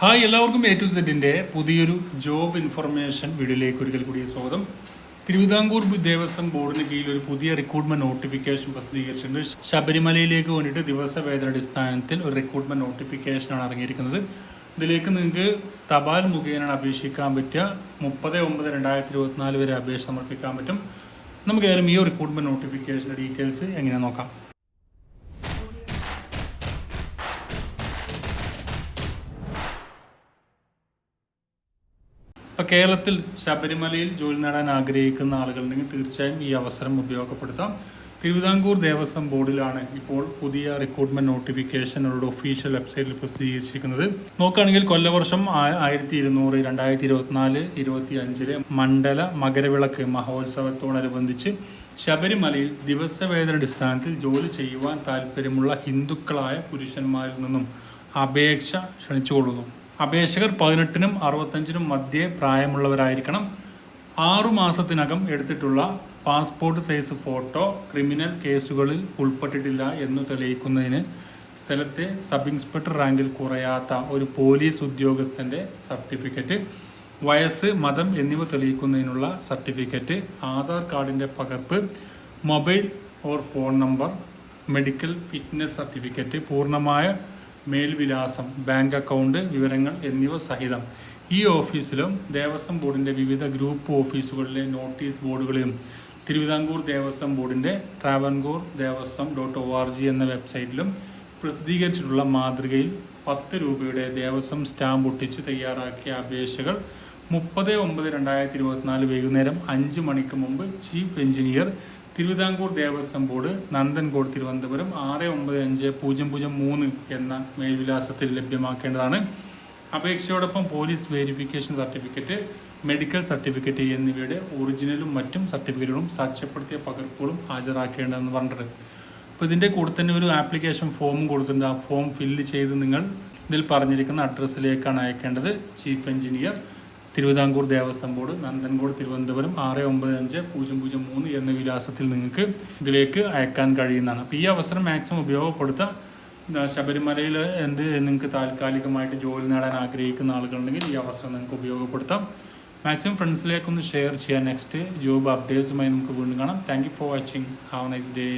Hi എല്ലാവർക്കും A to സെറ്റിന്റെ പുതിയൊരു ജോബ് ഇൻഫർമേഷൻ വീഡിയോയിലേക്ക് ഒരിക്കൽ കൂടി സ്വാഗതം. തിരുവിതാംകൂർ ദേവസ്വം ബോർഡിന് കീഴിൽ ഒരു പുതിയ റിക്രൂട്ട്മെന്റ് നോട്ടിഫിക്കേഷൻ പ്രസിദ്ധീകരിച്ചിട്ടുണ്ട്. ശബരിമലയിലേക്ക് വേണ്ടിയിട്ട് ദിവസവേതന അടിസ്ഥാനത്തിൽ ഒരു റിക്രൂട്ട്മെന്റ് നോട്ടിഫിക്കേഷനാണ് ഇറങ്ങിയിരിക്കുന്നത്. ഇതിലേക്ക് നിങ്ങൾക്ക് തപാൽ മുഖേനയാണ് അപേക്ഷിക്കാൻ പറ്റുക. മുപ്പത് ഒമ്പത് രണ്ടായിരത്തി ഇരുപത്തിനാല് വരെ അപേക്ഷ സമർപ്പിക്കാൻ പറ്റും. നമുക്ക് ഏതായാലും ഈ റിക്രൂട്ട്മെന്റ് നോട്ടിഫിക്കേഷന്റെ ഡീറ്റെയിൽസ് എങ്ങനെ നോക്കാം. കേരളത്തിൽ ശബരിമലയിൽ ജോലി നേടാൻ ആഗ്രഹിക്കുന്ന ആളുകളുണ്ടെങ്കിൽ തീർച്ചയായും ഈ അവസരം ഉപയോഗപ്പെടുത്താം. തിരുവിതാംകൂർ ദേവസ്വം ബോർഡിലാണ് ഇപ്പോൾ പുതിയ റിക്രൂട്ട്മെന്റ് നോട്ടിഫിക്കേഷൻ അവരുടെ ഒഫീഷ്യൽ വെബ്സൈറ്റിൽ പ്രസിദ്ധീകരിച്ചിരിക്കുന്നത്. നോക്കുകയാണെങ്കിൽ കൊല്ലവർഷം ആയിരത്തി ഇരുന്നൂറ് രണ്ടായിരത്തി ഇരുപത്തിനാല് ഇരുപത്തി അഞ്ചിലെ മണ്ഡല മകരവിളക്ക് മഹോത്സവത്തോടനുബന്ധിച്ച് ശബരിമലയിൽ ദിവസവേതന അടിസ്ഥാനത്തിൽ ജോലി ചെയ്യുവാൻ താല്പര്യമുള്ള ഹിന്ദുക്കളായ പുരുഷന്മാരിൽ നിന്നും അപേക്ഷ ക്ഷണിച്ചുകൊള്ളുന്നു അപേക്ഷകർ പതിനെട്ടിനും അറുപത്തഞ്ചിനും മധ്യേ പ്രായമുള്ളവരായിരിക്കണം. ആറു മാസത്തിനകം എടുത്തിട്ടുള്ള പാസ്പോർട്ട് സൈസ് ഫോട്ടോ ക്രിമിനൽ കേസുകളിൽ ഉൾപ്പെട്ടിട്ടില്ല എന്ന് തെളിയിക്കുന്നതിന് സ്ഥലത്തെ സബ് ഇൻസ്പെക്ടർ റാങ്കിൽ കുറയാത്ത ഒരു പോലീസ് ഉദ്യോഗസ്ഥന്റെ സർട്ടിഫിക്കറ്റ് വയസ്സ് മതം എന്നിവ തെളിയിക്കുന്നതിനുള്ള സർട്ടിഫിക്കറ്റ് ആധാർ കാർഡിന്റെ പകർപ്പ് mobile or phone number medical fitness certificate പൂർണമായ മേൽവിലാസം ബാങ്ക് അക്കൗണ്ട് വിവരങ്ങൾ എന്നിവ സഹിതം ഈ ഓഫീസിലും ദേവസ്വം ബോർഡിന്റെ വിവിധ ഗ്രൂപ്പ് ഓഫീസുകളിലെ നോട്ടീസ് ബോർഡുകളിലും തിരുവിതാംകൂർ ദേവസ്വം ബോർഡിന്റെ Travancore Devaswom dot O R G എന്ന വെബ്സൈറ്റിലും പ്രസിദ്ധീകരിച്ചിട്ടുള്ള മാതൃകയിൽ പത്ത് രൂപയുടെ ദേവസ്വം സ്റ്റാമ്പ് ഒട്ടിച്ച് തയ്യാറാക്കിയ അപേക്ഷകൾ മുപ്പത് ഒമ്പത് രണ്ടായിരത്തി ഇരുപത്തിനാല് വൈകുന്നേരം അഞ്ച് മണിക്ക് മുമ്പ് chief engineer Thiruvithamkoor Devaswom board Nanthancode Thiruvananthapuram ആറ് ഒമ്പത് അഞ്ച് പൂജ്യം പൂജ്യം മൂന്ന് എന്ന മേൽവിലാസത്തിൽ ലഭ്യമാക്കേണ്ടതാണ്. അപേക്ഷയോടൊപ്പം police verification certificate medical certificate എന്നിവയുടെ ഒറിജിനലും മറ്റും സർട്ടിഫിക്കറ്റുകളും സാക്ഷ്യപ്പെടുത്തിയ പകർപ്പുകളും ഹാജരാക്കേണ്ടതെന്ന് പറഞ്ഞിട്ടുണ്ട്. അപ്പോൾ ഇതിന്റെ കൂടെ തന്നെ ഒരു ആപ്ലിക്കേഷൻ ഫോമും കൊടുത്തിട്ടുണ്ട്. ആ ഫോം ഫില്ല് ചെയ്ത് നിങ്ങൾ ഇതിൽ പറഞ്ഞിരിക്കുന്ന അഡ്രസ്സിലേക്കാണ് അയക്കേണ്ടത്. Chief engineer Thiruvithamkoor Devaswom board Nanthancode Thiruvananthapuram ആറ് ഒമ്പത് അഞ്ച് പൂജ്യം പൂജ്യം മൂന്ന് എന്ന വിലാസത്തിൽ നിങ്ങൾക്ക് ഇതിലേക്ക് അയക്കാൻ കഴിയുന്നതാണ്. അപ്പോൾ ഈ അവസരം മാക്സിമം ഉപയോഗപ്പെടുത്താം. ശബരിമലയിൽ എന്ത് നിങ്ങൾക്ക് താൽക്കാലികമായിട്ട് ജോലി നേടാൻ ആഗ്രഹിക്കുന്ന ആളുകളുണ്ടെങ്കിൽ ഈ അവസരം നിങ്ങൾക്ക് ഉപയോഗപ്പെടുത്താം. മാക്സിമം ഫ്രണ്ട്സിലേക്കൊന്ന് ഷെയർ ചെയ്യാം. നെക്സ്റ്റ് ജോബ് അപ്ഡേറ്റ്സുമായി നമുക്ക് വീണ്ടും കാണാം. Thank you for watching have nice day